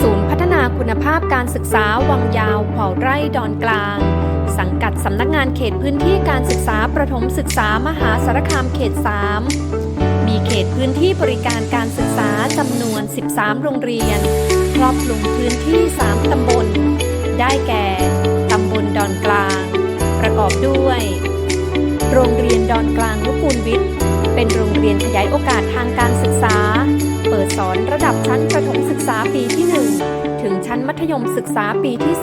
ศูนย์พัฒนาคุณภาพการศึกษาวังยาวเผ่าไร่ดอนกลาง สังกัดสำนักงานเขตพื้นที่การศึกษาประถมศึกษามหาสารคามเขต 3 มีเขตพื้นที่บริการการศึกษาจำนวน 13 โรงเรียน ครอบคลุมพื้นที่ 3 ตำบล ได้แก่ ตำบลดอนกลาง ประกอบด้วย โรงเรียนดอนกลางนุกูลวิทย์ เป็นโรงเรียนขยายโอกาสทางการศึกษา เปิดสอนระดับชั้นประถมศึกษาปีที่ 1 ถึงชั้นมัธยมศึกษาปีที่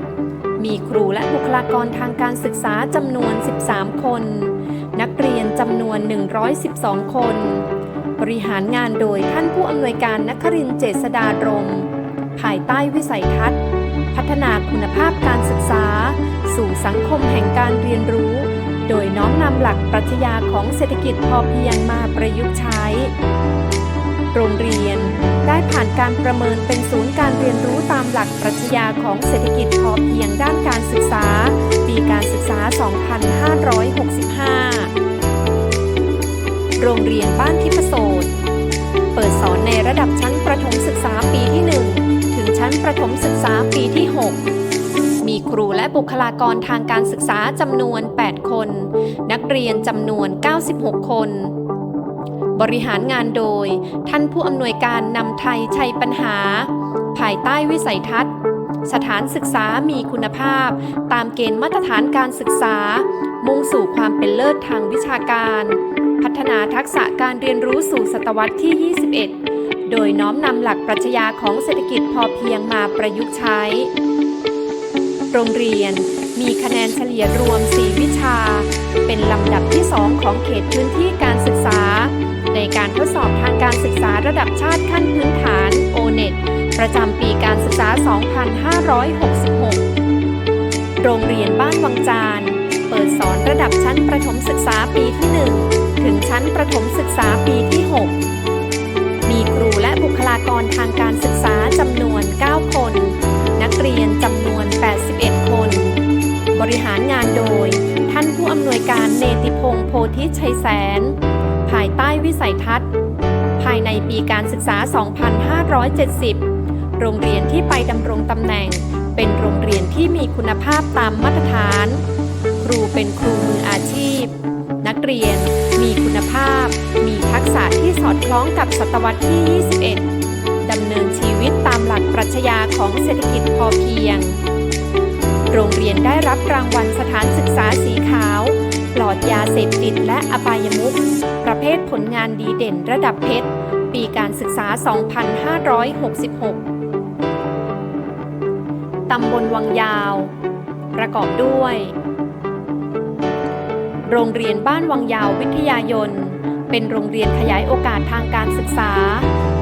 3 มีครูและบุคลากรทางการศึกษาจำนวน 13 คน นักเรียนจำนวน 112 คน บริหารงานโดยท่านผู้อำนวยการนครินเจษดารม ภายใต้วิสัยทัศน์ พัฒนาคุณภาพการศึกษา สู่สังคมแห่งการเรียนรู้โดยน้อมนำหลักปรัชญาของเศรษฐกิจพอเพียงมาประยุกต์ใช้ โรงเรียน ได้ผ่านการประเมินเป็นศูนย์การเรียนรู้ตามหลักปรัชญาของเศรษฐกิจพอเพียงด้านการศึกษา ปีการศึกษา 2565 โรงเรียนบ้านทิพโสดเปิดสอนในระดับชั้นประถมศึกษาปีที่ 1 ถึงชั้นประถมศึกษาปีที่ 6มีครูและบุคลากรทางการศึกษาจำนวน 8 คน นักเรียนจำนวน 96 คน บริหารงานโดย ท่านผู้อำนวยการนำไทยชัยปัญหา ภายใต้วิสัยทัศน์ สถานศึกษามีคุณภาพ ตามเกณฑ์มาตรฐานการศึกษา มุ่งสู่ความเป็นเลิศทางวิชาการ พัฒนาทักษะการเรียนรู้สู่ศตวรรษที่ 21 โดยน้อมนำหลักปรัชญาของเศรษฐกิจพอเพียงมาประยุกต์ใช้ โรงเรียนมีคะแนนเฉลี่ยรวม 4 วิชา เป็นลำดับที่ 2 ของเขตพื้นที่การศึกษา ในการทดสอบทางการศึกษาระดับชาติขั้นพื้นฐาน o n e t ประจำปีการศึกษา 2566 โรงเรียนบ้านวังจาน เปิดสอนระดับชั้นประถมศึกษาปีที่ 1 ถึงชั้นประถมศึกษาปีที่ 6 มีครูและบุคลากรทางการศึกษาจำนวน 9 คน นักเรียนจำนวน 81 คน บริหารงานโดย ท่านผู้อำนวยการเนติพงษ์โพธิชัยแสน ภายใต้วิสัยทัศน์ ภายในปีการศึกษา 2570 โรงเรียนที่ไปดำรงตำแหน่ง เป็นโรงเรียนที่มีคุณภาพตามมาตรฐาน ครูเป็นครูมืออาชีพ นักเรียนมีคุณภาพ มีทักษะที่สอดคล้องกับศตวรรษที่ 21 ดำเนินชีวิตตามหลักปรัชญาของเศรษฐกิจพอเพียง โรงเรียนได้รับรางวัลสถานศึกษาสีขาว ปลอดยาเสพติดและอบายมุข ลงานดีเด่นระดับเพชร ปีการศึกษา 2566 ตำบลวังยาว ประกอบด้วย โรงเรียนบ้านวังยาววิทยายน เป็นโรงเรียนขยายโอกาสทางการศึกษา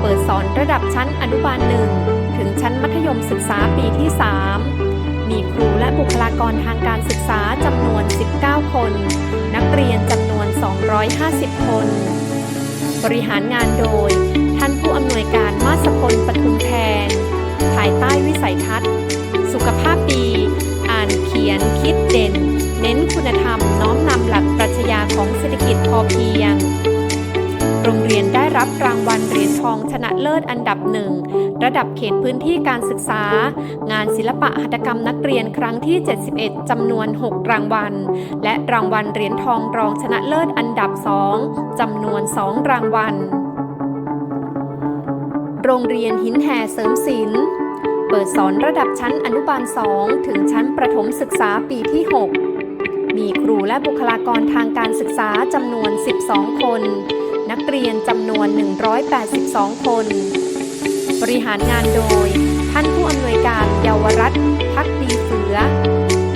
เปิดสอนระดับชั้นอนุบาลหนึ่งถึงชั้นมัธยมศึกษาปีที่ 3 มีครูและบุคลากรทางการศึกษาจำนวน 19 คน นักเรียนจำนวน 250 คน บริหารงานโดย ท่านผู้อำนวยการมาสพลปทุมแทน ภายใต้วิสัยทัศน์ สุขภาพดี อ่านเขียนคิดเด่น เน้นคุณธรรมน้อมนำหลักปรัชญาของเศรษฐกิจพอเพียง โรงเรียนได้รับรางวัลเหรียญทองชนะเลิศอันดับหนึ่งระดับเขตพื้นที่การศึกษา งานศิลปะหัตถกรรมนักเรียนครั้งที่ 71 จำนวน 6 รางวัล และรางวัลเหรียญทองรองชนะเลิศอันดับ 2จำนวน 2 รางวัล โรงเรียนหินแห่เสริมศิลป์เปิดสอนระดับชั้นอนุบาล 2 ถึงชั้นประถมศึกษาปีที่ 6 มีครูและบุคลากรทางการศึกษาจำนวน 12 คน นักเรียนจำนวน 182 คน บริหารงานโดย ท่านผู้อำนวยการเยาวรัฐพักดีเสือ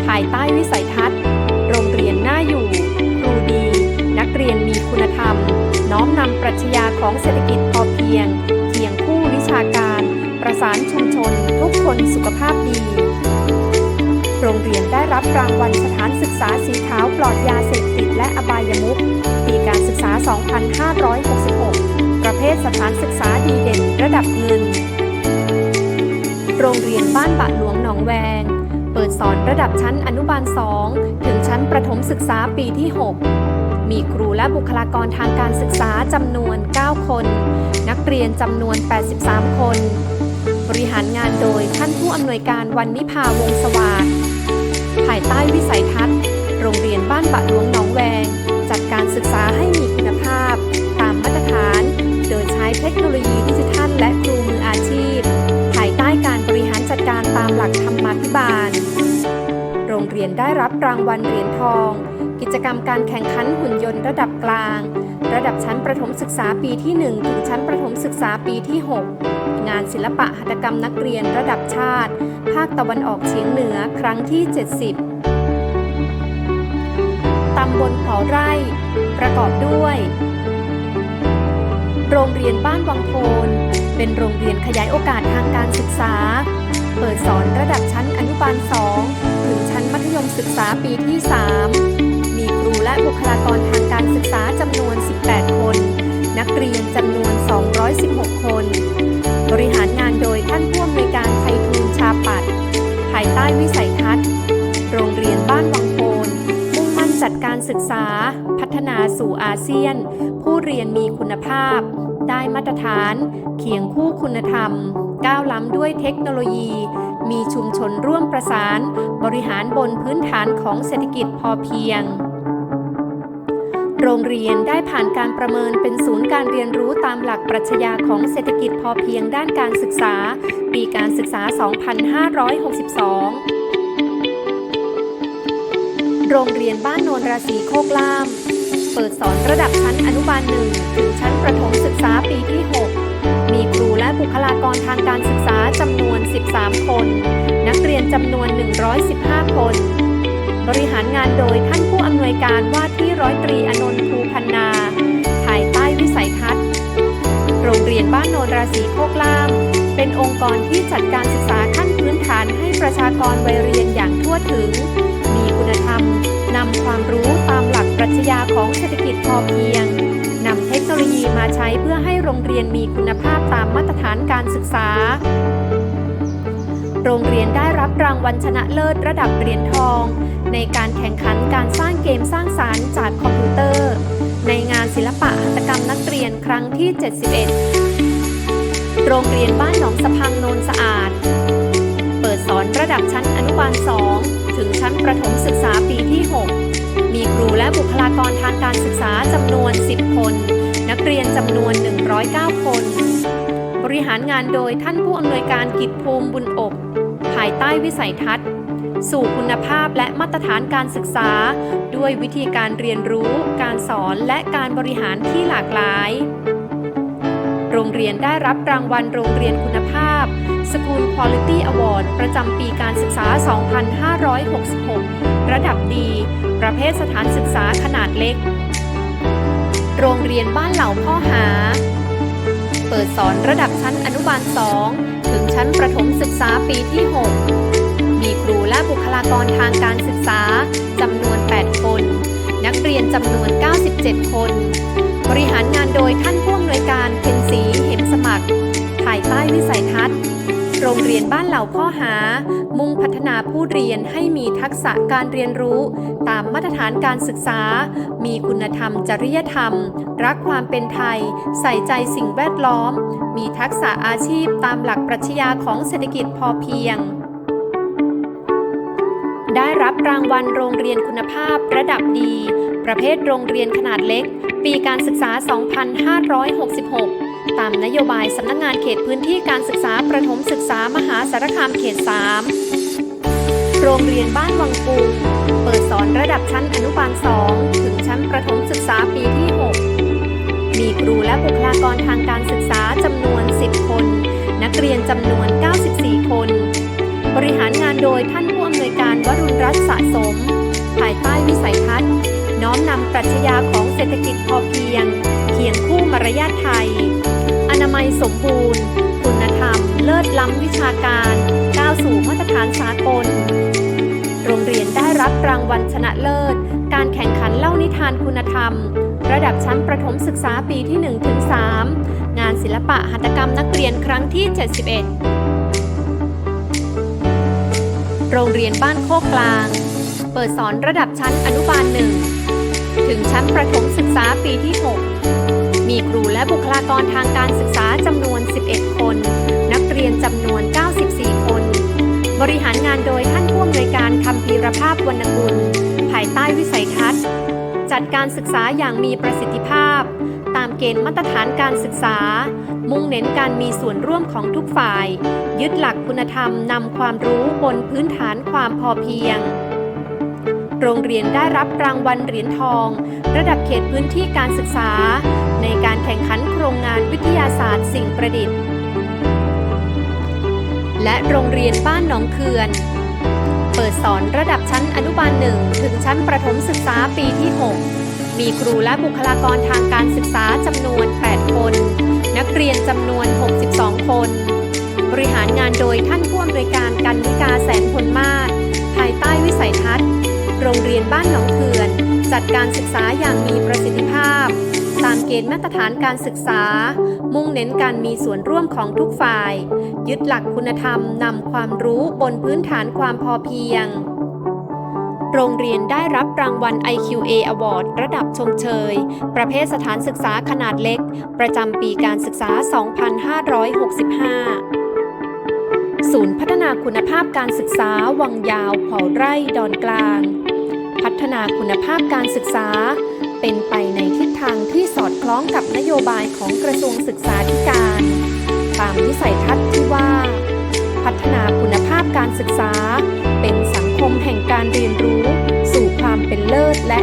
ภายใต้วิสัยทัศน์ โรงเรียนน่าอยู่ ครูดี นักเรียนมีคุณธรรม น้อมนำปรัชญาของเศรษฐกิจพอเพียง เคียงคู่วิชาการ ประสานชุมชน ทุกคนสุขภาพดี โรงเรียนได้รับรางวัลสถานศึกษาสีขาวปลอดยาเสพติดและอบายมุขปีการศึกษา 2566 ประเภทสถานศึกษาดีเด่นระดับเงิน โรงเรียนบ้านบะหลวงหนองแวง เปิดสอนระดับชั้นอนุบาล 2 ถึงชั้นประถมศึกษาปีที่ 6 มีครูและบุคลากรทางการศึกษาจำนวน 9 คน นักเรียนจำนวน 83 คนบริหารงานโดยท่านผู้อำนวยการวันนิพาวงศ์สวัสดิ์ายใต้วิสัยทัศน์ โรงเรียนบ้านบะหลวงหนองแวง จัดการศึกษาให้มีคุณภาพ ตามมาตรฐาน โดยใช้เทคโนโลยีดิจิทัลและครูมืออาชีพ ภายใต้การบริหารจัดการตามหลักธรรมาภิบาล โรงเรียนได้รับรางวัลเหรียญทอง กิจกรรมการแข่งขันหุ่นยนต์ระดับกลาง ระดับชั้นประถมศึกษาปีที่ 1 ถึงชั้นประถมศึกษาปีที่ 6 งานศิลปะหัตถกรรมนักเรียนระดับชาติภาคตะวันออกเฉียงเหนือครั้งที่ 70 ตำบลเขาไร่ ประกอบด้วย โรงเรียนบ้านวังโพน เป็นโรงเรียนขยายโอกาสทางการศึกษา เปิดสอนระดับชั้นอนุบาล 2 ถึงชั้นมัธยมศึกษาปีที่ 3 มีครูและบุคลากรทางการศึกษาจำนวน 18 คน นักเรียนจำนวน 216 คน บริหารงานโดยท่านผู้อำนวยการไพฑูรย์ชาปัด ภายใต้วิสัยทัศน์ โรงเรียนบ้านวัง จัดการศึกษา พัฒนาสู่อาเซียน ผู้เรียนมีคุณภาพ ได้มาตรฐาน เคียงคู่คุณธรรม ก้าวล้ำด้วยเทคโนโลยี มีชุมชนร่วมประสาน บริหารบนพื้นฐานของเศรษฐกิจพอเพียงโรงเรียนได้ผ่านการประเมินเป็นศูนย์การเรียนรู้ตามหลักปรัชญาของเศรษฐกิจพอเพียงด้านการศึกษา ปีการศึกษา 2562 โรงเรียนบ้านโนนราศีโคกล่าม เปิดสอนระดับชั้นอนุบาลหนึ่งถึงชั้นประถมศึกษาปีที่ 6 มีครูและบุคลากรทางการศึกษาจำนวน 13 คน นักเรียนจำนวน 115 คน บริหารงานโดยท่านผู้อำนวยการว่าที่ร้อยตรีอนนท์ภูพันนา ภายใต้วิสัยทัศน์ โรงเรียนบ้านโนนราศีโคกล่าม เป็นองค์กรที่จัดการศึกษาขั้นพื้นฐานให้ประชากรวัยเรียนอย่างทั่วถึง คุณธรรม นำความรู้ตามหลักปรัชญาของเศรษฐกิจพอเพียง นำเทคโนโลยีมาใช้เพื่อให้โรงเรียนมีคุณภาพตามมาตรฐานการศึกษา โรงเรียนได้รับรางวัลชนะเลิศระดับเหรียญทอง ในการแข่งขันการสร้างเกมสร้างสารรค์จากคอมพิวเตอร์ ในงานศิลปะหัตถกรรมนักเรียนครั้งที่ 71 โรงเรียนบ้านหนองสะพังโนนสะอาด ระดับชั้นอนุบาล 2 ถึงชั้นประถมศึกษาปีที่ 6 มีครูและบุคลากรทางการศึกษาจำนวน 10 คน นักเรียนจำนวน 109 คน บริหารงานโดยท่านผู้อำนวยการกิจภูมิบุญอบ ภายใต้วิสัยทัศน์ สู่คุณภาพและมาตรฐานการศึกษา ด้วยวิธีการเรียนรู้ การสอนและการบริหารที่หลากหลาย โรงเรียนได้รับรางวัลโรงเรียนคุณภาพ School Quality Award ประจำปีการศึกษา 2566 ระดับดี ประเภทสถานศึกษาขนาดเล็ก โรงเรียนบ้านเหล่าพ่อหา เปิดสอนระดับชั้นอนุบาล 2 ถึงชั้นประถมศึกษาปีที่ 6 มีครูและบุคลากรทางการศึกษาจำนวน 8 คน นักเรียนจำนวน 97 คน บริหารงานโดยท่านผู้ำนวยการเพ็ญศรีเหมสมัคร ภายใต้วิสัยทัศน์ โรงเรียนบ้านเหล่าพ่อหา มุ่งพัฒนาผู้เรียนให้มีทักษะการเรียนรู้ ตามมาตรฐานการศึกษา มีคุณธรรมจริยธรรม รักความเป็นไทย ใส่ใจสิ่งแวดล้อม มีทักษะอาชีพตามหลักปรัชญาของเศรษฐกิจพอเพียงได้รับรางวัลโรงเรียนคุณภาพระดับดี ประเภทโรงเรียนขนาดเล็ก ปีการศึกษา 2566 ตามนโยบายสำนักงงานเขตพื้นที่การศึกษาประถมศึกษามหาสารคามเขต 3 โรงเรียนบ้านวังปูเปิดสอนระดับชั้นอนุบาล 2 ถึงชั้นประถมศึกษาปีที่ 6 มีครูและบุคลากรทางการศึกษาจำนวน 10 คน นักเรียนจำนวน 94 คน บริหารงานโดยท่านผู้อำนวยการวรุณรัตน์สะสม ภายใต้วิสัยทัศน์ น้อมนำปรัชญาของเศรษฐกิจพอเพียง เคียงคู่มารยาทไทย อนามัยสมบูรณ์ คุณธรรม เลิศล้ำวิชาการก้าวสู่มาตรฐานสากล โรงเรียนได้รับรางวัลชนะเลิศ การแข่งขันเล่านิทานคุณธรรม ระดับชั้นประถมศึกษาปีที่ 1-3 งานศิลปะหัตถกรรมนักเรียนครั้งที่ 71โรงเรียนบ้านโคกกลาง เปิดสอนระดับชั้นอนุบาลหนึ่ง ถึงชั้นประถมศึกษาปีที่ 6 มีครูและบุคลากรทางการศึกษาจำนวน 11 คน นักเรียนจำนวน 94 คน บริหารงานโดยท่านผู้อำนวยการคำพีรภาพวรรณกุล ภายใต้วิสัยทัศน์ จัดการศึกษาอย่างมีประสิทธิภาพ ตามเกณฑ์มาตรฐานการศึกษา มุ่งเน้นการมีส่วนร่วมของทุกฝ่าย ยึดหลักคุณธรรมนำความรู้บนพื้นฐานความพอเพียง โรงเรียนได้รับรางวัลเหรียญทอง ระดับเขตพื้นที่การศึกษา ในการแข่งขันโครงงานวิทยาศาสตร์สิ่งประดิษฐ์ และโรงเรียนบ้านหนองเขื่อน เปิดสอนระดับชั้นอนุบาลหนึ่งถึงชั้นประถมศึกษาปีที่ 6 มีครูและบุคลากรทางการศึกษาจำนวน 8 คน นักเรียนจำนวน 62 คน บริหารงานโดยท่านผู้อำนวยการกันนิกาแสนพลมาศภายใต้วิสัยทัศน์ โรงเรียนบ้านหนองเขื่อน จัดการศึกษาอย่างมีประสิทธิภาพ ตามเกณฑ์มาตรฐานการศึกษา มุ่งเน้นการมีส่วนร่วมของทุกฝ่าย ยึดหลักคุณธรรมนำความรู้บนพื้นฐานความพอเพียง โรงเรียนได้รับรางวัล IQA Award ระดับชมเชย ประเภทสถานศึกษาขนาดเล็ก ประจำปีการศึกษา 2565ศูนย์พัฒนาคุณภาพการศึกษาวังยาวเผาไร่ดอนกลาง พัฒนาคุณภาพการศึกษา เป็นไปในทิศทางที่สอดคล้องกับนโยบายของกระทรวงศึกษาธิการ ตามวิสัยทัศน์ที่ว่า พัฒนาคุณภาพการศึกษา เป็นสังคมแห่งการเรียนรู้ สู่ความเป็นเลิศและ